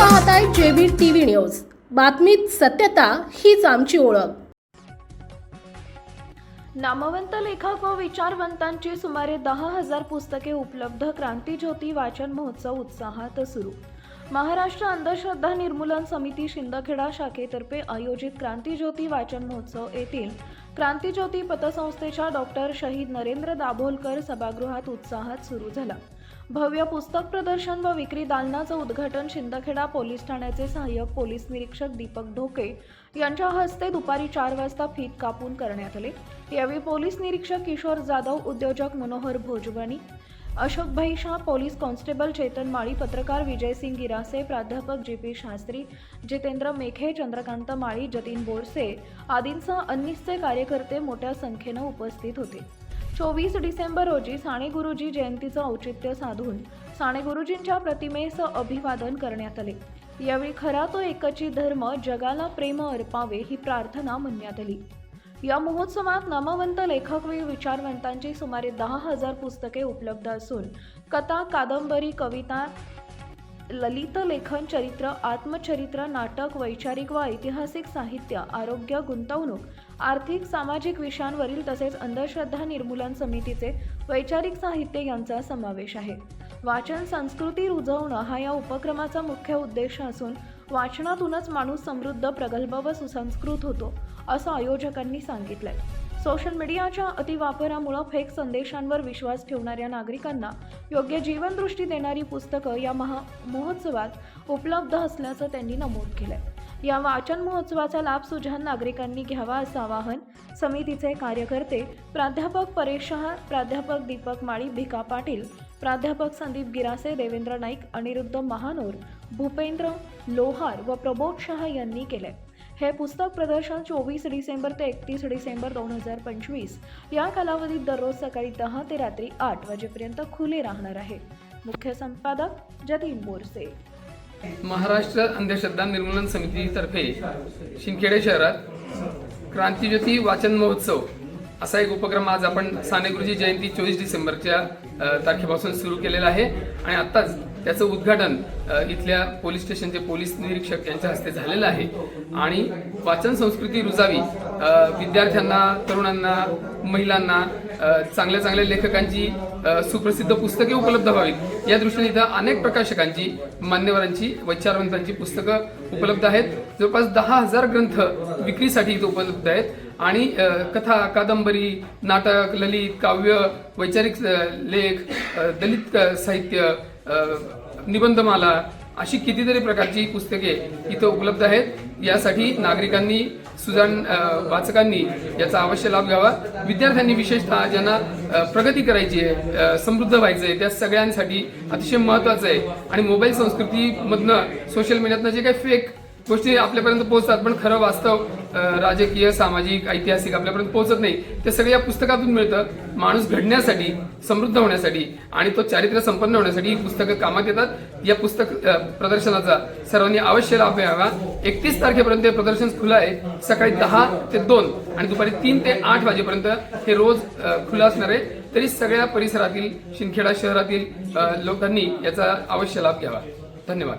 पाहताय JB TV news. बातमीत सत्यता हीच आमची ओळख. नामवंत लेखक व विचारवंतांची सुमारे दहा हजार पुस्तके उपलब्ध क्रांतीज्योती वाचन महोत्सव उत्साहात सुरू. महाराष्ट्र अंधश्रद्धा निर्मूलन समिती शिंदखेडा शाखेतर्फे आयोजित क्रांतीज्योती वाचन महोत्सव येथील क्रांतीज्योती पतसंस्थेच्या डॉक्टर शहीद नरेंद्र दाभोलकर सभागृहात उत्साहात सुरू झाला. भव्य पुस्तक प्रदर्शन व विक्री दालनाचं उद्घाटन शिंदखेडा पोलीस ठाण्याचे सहाय्यक पोलीस निरीक्षक दीपक ढोके यांच्या हस्ते दुपारी चार वाजता फीत कापून करण्यात आले. यावेळी पोलीस निरीक्षक किशोर जाधव उद्योजक मनोहर भोजवानी अशोक भाई शाह पोलीस कॉन्स्टेबल चेतन माळी पत्रकार विजयसिंग गिरासे प्राध्यापक जे पी शास्त्री जितेंद्र मेघे चंद्रकांत माळी जतीन बोरसे आदींसह अन्निसचे कार्यकर्ते मोठ्या संख्येनं उपस्थित होते. चोवीस डिसेंबर रोजी साने गुरुजी जयंतीचं औचित्य साधून साने गुरुजींच्या प्रतिमेस अभिवादन करण्यात आले. यावेळी खरा तो एकची धर्म जगाला प्रेम अर्पावे ही प्रार्थना म्हणण्यात आली. या महोत्सवात नामवंत लेखक व विचारवंतांची सुमारे दहा हजार पुस्तके उपलब्ध असून कथा कादंबरी कविता ललित लेखन चरित्र आत्मचरित्र नाटक वैचारिक व ऐतिहासिक साहित्य आरोग्य गुंतवणूक आर्थिक सामाजिक विषयांवरील तसेच अंधश्रद्धा निर्मूलन समितीचे वैचारिक साहित्य यांचा समावेश आहे. वाचन संस्कृती रुजवणं हा या उपक्रमाचा मुख्य उद्देश असून वाचनातूनच माणूस समृद्ध प्रगल्भ व सुसंस्कृत होतो असं आयोजकांनी सांगितलंय. सोशल मीडियाच्या अतिवापरामुळं फेक संदेशांवर विश्वास ठेवणाऱ्या नागरिकांना योग्य जीवनदृष्टी देणारी पुस्तकं या महा महोत्सवात उपलब्ध असल्याचं त्यांनी नमूद केलंय. या वाचन महोत्सवाचा लाभ सुजान नागरिकांनी घ्यावा असं आवाहन समितीचे कार्यकर्ते प्राध्यापक परेश शहा प्राध्यापक दीपक माळी भिका पाटील प्राध्यापक संदीप गिरासे देवेंद्र नाईक अनिरुद्ध महानोर भूपेंद्र लोहार व प्रबोध शहा यांनी केले हे पुस्तक प्रदर्शन चोवीस डिसेंबर ते एकतीस डिसेंबर दोन हजार पंचवीस. या कालावधीत दररोज सकाळी दहा ते रात्री आठ वाजेपर्यंत खुले राहणार आहे. मुख्य संपादक जतीन बोरसे. महाराष्ट्र अंधश्रद्धा निर्मूलन समितीतर्फे शिंदखेडे शहरात क्रांतीज्योती वाचन महोत्सव असा एक उपक्रम आज आपण साने गुरुजी जयंती चोवीस डिसेंबरच्या तारखेपासून सुरू केलेला आहे. आणि आत्ताच त्याचं उद्घाटन इथल्या पोलीस स्टेशनचे पोलीस निरीक्षक यांच्या हस्ते झालेलं आहे. आणि वाचन संस्कृती रुजावी विद्यार्थ्यांना तरुणांना महिलांना चांगल्या चांगल्या लेखकांची सुप्रसिद्ध पुस्तके उपलब्ध व्हावीत. या दृष्टीने इथं अनेक प्रकाशकांची मान्यवरांची वैचारवंतांची पुस्तकं उपलब्ध आहेत. जवळपास दहा हजार ग्रंथ विक्रीसाठी इथं उपलब्ध आहेत. आणि कथा कादंबरी नाटक ललित काव्य वैचारिक लेख दलित साहित्य निबंधमाला अशी कितीतरी प्रकारची पुस्तके इथं उपलब्ध आहेत. यासाठी नागरिकांनी सुजाण वाचकांनी याचा अवश्य लाभ घ्यावा. विद्यार्थ्यांनी विशेषतः ज्यांना प्रगती करायची आहे समृद्ध व्हायचं आहे त्या सगळ्यांसाठी अतिशय महत्वाचं आहे. आणि मोबाईल संस्कृतीमधनं सोशल मीडियातनं जे काही फेक गोष्टी आपल्यापर्यंत पोहोचतात पण खरं वास्तव राजकीय सामाजिक ऐतिहासिक आपल्यापर्यंत पोहोचत नाही. ते सगळं या पुस्तकातून मिळतं. माणूस घडण्यासाठी समृद्ध होण्यासाठी आणि तो चारित्र्य संपन्न होण्यासाठी ही पुस्तकं कामात येतात. या पुस्तक प्रदर्शनाचा सर्वांनी अवश्य लाभ घ्यावा एकतीस तारखेपर्यंत हे प्रदर्शन खुलं आहे. सकाळी दहा ते दोन आणि दुपारी तीन ते आठ वाजेपर्यंत हे रोज खुलं असणार आहे. तरी सगळ्या परिसरातील शिंदखेडा शहरातील लोकांनी याचा अवश्य लाभ घ्यावा. धन्यवाद.